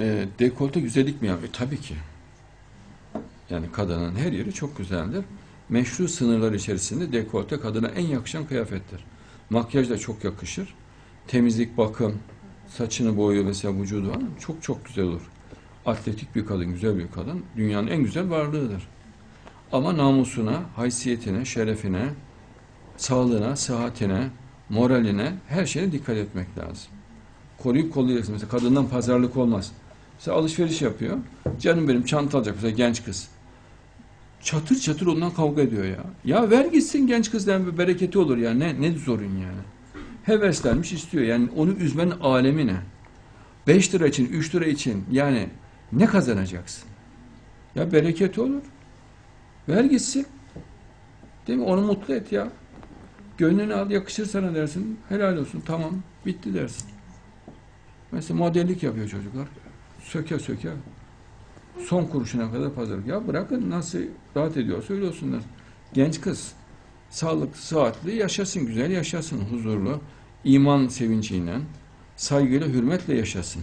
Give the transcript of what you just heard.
E, dekolte güzellik mi yapıyor? Tabii ki. Yani kadının her yeri çok güzeldir. Meşru sınırlar içerisinde dekolte kadına en yakışan kıyafettir. Makyaj da çok yakışır. Temizlik, bakım, saçını boyuyor mesela vücudu falan çok çok güzel olur. Atletik bir kadın, güzel bir kadın dünyanın en güzel varlığıdır. Ama namusuna, haysiyetine, şerefine, sağlığına, sıhhatine, moraline, her şeye dikkat etmek lazım. Koruyup kollayacaksın. Mesela kadından pazarlık olmaz. Mesela alışveriş yapıyor. Canım benim çanta alacak mesela genç kız. Çatır çatır ondan kavga ediyor ya. Ya ver gitsin genç kızdan bir bereketi olur ya. Ne, ne zorun yani. Heveslenmiş istiyor. Yani onu üzmenin alemi ne? 5 lira için, 3 lira için yani ne kazanacaksın? Ya bereket olur. Ver gitsin. Değil mi? Onu mutlu et ya. Gönlünü al, yakışır sana dersin. Helal olsun. Tamam. Bitti dersin. Mesela modellik yapıyor çocuklar. Söke söke. Son kuruşuna kadar pazarlık. Ya bırakın nasıl rahat ediyorsa öyle olsunlar. Genç kız. Sağlıklı, sıhhatli yaşasın. Güzel yaşasın. Huzurlu. iman sevinciyle, saygıyla, hürmetle yaşasın.